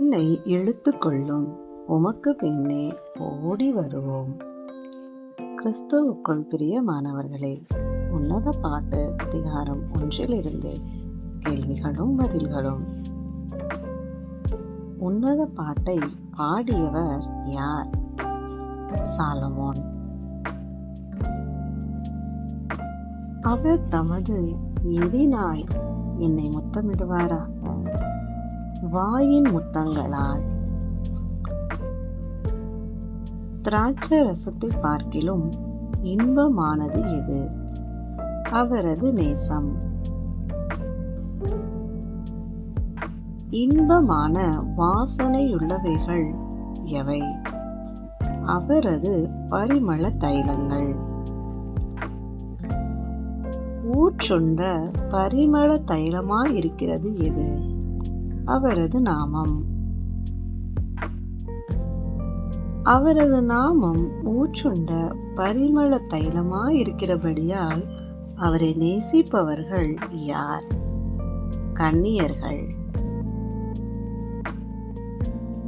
என்னை இழுத்து கொள்ளும் உமக்கு பின்னே ஓடி வருவோம். கிறிஸ்துவுக்குள் பிரியமானவர்களே உன்னத பாட்டு அதிகாரம் ஒன்றிலிருந்து கேள்விகளும் பதில்களும். உன்னத பாட்டை பாடியவர் யார்? சாலமோன். அவர் தமது எதினால் என்னை முத்தமிடுவாரா? வாயின் முத்தங்களால். திராட்சை ரசத்தை பார்க்கிலும் இன்பமானது எது? அவரது நேசம். இன்பமான வாசனையுள்ளவைகள் எவை? அவரது பரிமள தைலங்கள். ஊற்றொன்ற பரிமள தைலமாயிருக்கிறது எது? அவரது நாமம். அவரது நாமம் ஊற்றுண்ட பரிமள தைலமாயிருக்கிறபடியால் அவரை நேசிப்பவர்கள் யார்? கண்ணியர்கள்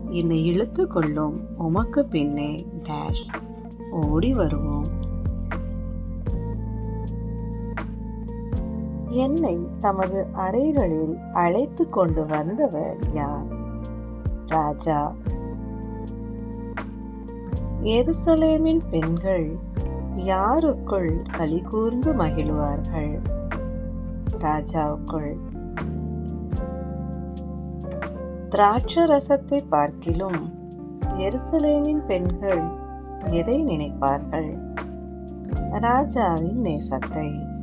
என்னை இழுத்து கொள்ளும் உமக்கு பின்னே டேஷ். ஓடி வருவோம் என்னை தமது அறைகளில் அழைத்து கொண்டு வந்தவர் யார்? ராஜா. எருசலேமின் பெண்கள் யாருக்குள் களி கூர்ந்து மகிழ்வார்கள்? ராஜாவுக்குள். திராட்சரசத்தை பார்க்கிலும் எருசலேமின் பெண்கள் எதை நினைப்பார்கள்? ராஜாவின் நேசத்தை.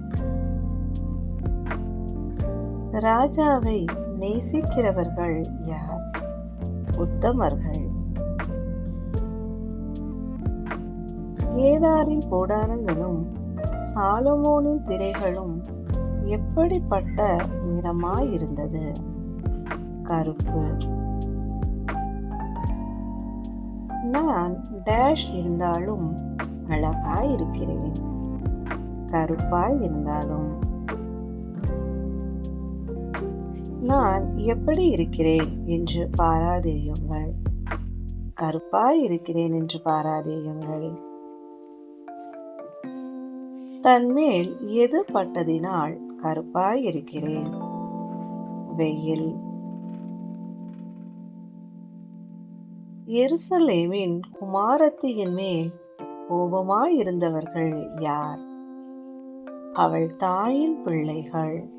ராஜாவை நேசிக்கிறவர்கள் யார்? உத்தமர்கள். கேதாரின் கோடாரங்களும் சாலமோனின் திரைகளும் எப்படிப்பட்ட நிறமாயிருந்தது? கருப்பு. நான் டேஷ் இருந்தாலும் அழகாய் இருக்கிறேன் கருப்பாய் இருந்தாலும் நான் எப்படி இருக்கிறேன் என்று பாராதேயுங்கள். கருப்பாய் இருக்கிறேன் என்று பாராதேயுங்கள். தன்மேல் எது பட்டதினால் கருப்பாய் இருக்கிறேன். வெயில். எருசலேமின் குமாரத்தியின் மேல் கோபமாயிருந்தவர்கள் யார்? அவள் தாயின் பிள்ளைகள்.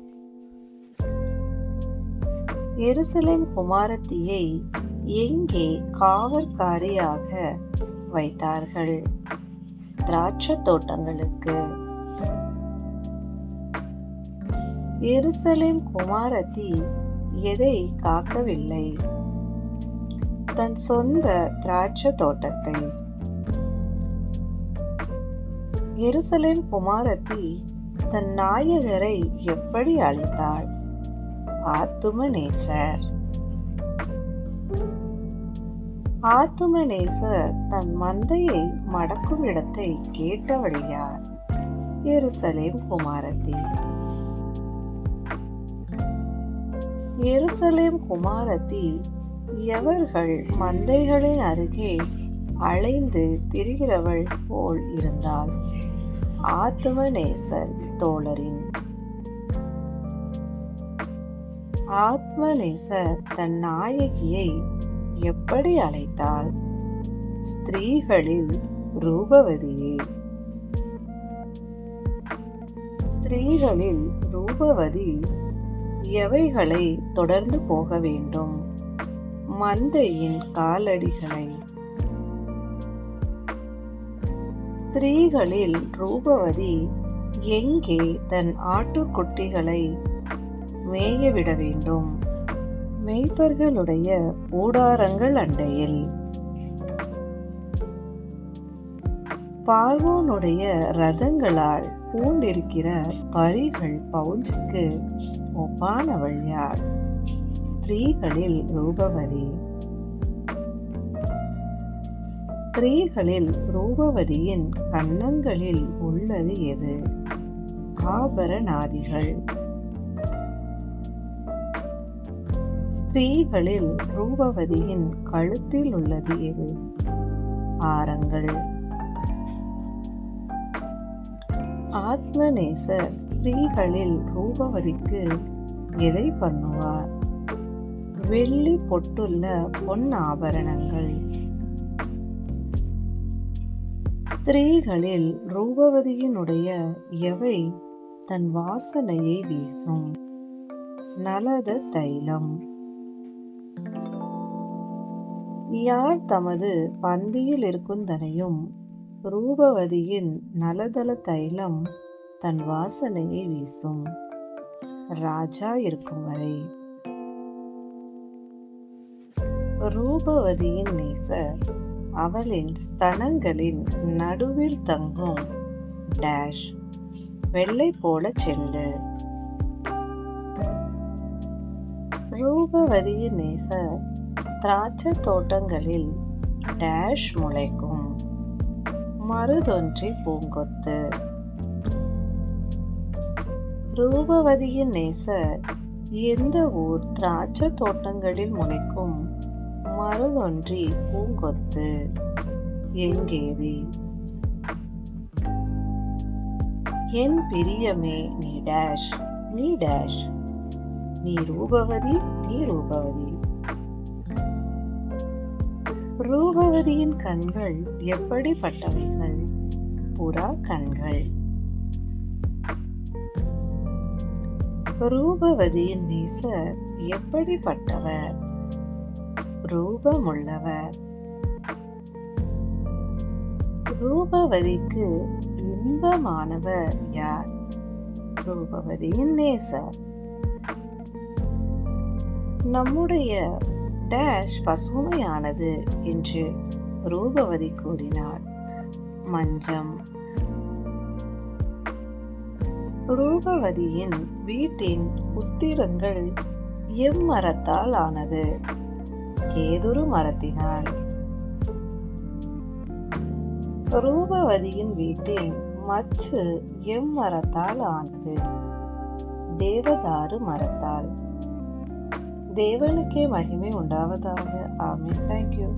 எருசலேம் குமாரத்தியை எங்கே காவற்காரியாக வைத்தார்கள். திராட்சை தோட்டங்களுக்கு. எருசலேம் குமாரத்தி எதை காக்கவில்லை. தன் சொந்த திராட்சை தோட்டத்தை. எருசலேம் குமாரத்தி தன் நாயகரை எப்படி அழித்தாள்? ஆத்துமநேசர். ஆத்துமநேசர் தன் மந்தையை மடக்கும் இடத்தை கேட்டவள் யார் எருசலேம் குமாரத்தி. எருசலேம் குமாரதி எவர்கள் மந்தைகளின் அருகே அலைந்து திரிகிறவள் போல் இருந்தால் ஆத்மநேசர் தோழரின் ஆத்மநேசர் தன் நாயகியை எப்படி அழைத்தால்? ஸ்திரீகளில் ரூபவதியே. ஸ்திரீகளில் ரூபவதி எவைகளை தொடர்ந்து போக வேண்டும்? மந்தையின் காலடிகளை. ஸ்திரீகளில் ரூபவதி எங்கே தன் ஆட்டுக்குட்டிகளை மேய விட வேண்டும் மெய்ப்பர்களுடைய ஊடாரங்கள் அண்டையில். பார்வோனுடைய ரதங்களால் பூண்டிருக்கிற பரிகள் பவுஞ்சுக்கு ஒப்பானவள் யார் ஸ்திரீகளில் ரூபவதி. ஸ்திரீகளில் ரூபவதியின் கன்னங்களில் உள்ளது எது? ஆபரணாதிகள். ஸ்திரீகளில் ரூபவதியின் கழுத்தில் உள்ளது எது? ஆரங்கள் ஆத்மநேசர் ஸ்திரீகளில் ரூபவதிக்கு எதை பண்ணுவார்? வெள்ளி பொட்டுள்ள பொன் ஆபரணங்கள். ஸ்திரீகளில் ரூபவதியினுடைய எவை? தன் வாசனையை வீசும். நலத தைலம். யாழ் தமது பந்தியில் இருக்குந்தனையும் ரூபவதியின் நலதல தைலம் தன் வாசனையை வீசும். ராஜா இருக்கும் வரை. ரூபவதியின் நேசர் அவளின் ஸ்தனங்களின் நடுவில் தங்கும் டேஷ் வெள்ளை போல ரூப ரூபவதியின் நேச திராட்சை தோட்டங்களில் டேஷ் முளைக்கும். மருதொன்றி பூங்கொத்து. ரூபவதியின் நேசர் எந்த ஊர் திராட்சை தோட்டங்களில் முளைக்கும்? மருதொன்றி பூங்கொத்து. எங்கேதி என் பிரியமே நீ டேஷ் நீ டேஷ் நீ ரூபவதி நீ ரூபவதி ரூபவதியின் கண்கள் எப்படிப்பட்டவைகள்? புறா கண்கள். ரூபவதியின் நேசர் எப்படிப்பட்டவர்? ரூபமுள்ளவர். ரூபவதிக்கு இன்பமானவர் யார்? ரூபவதியின் நேசர். நம்முடைய டேஷ் பசுமையானது என்று ரூபவதி கூறினார் மஞ்சம். ரூபவதியின் வீட்டின் உத்திரங்கள் எம்மரத்தால் ஆனது. கேதுரு மரத்தினால். ரூபவதியின் வீட்டின் மச்சு எம்மரத்தால் ஆனது. தேவதாறு மரத்தால். ദൈവനിക്ക് മഹിമ ഉണ്ടാവതാവുക ആമേ താങ്ക് യു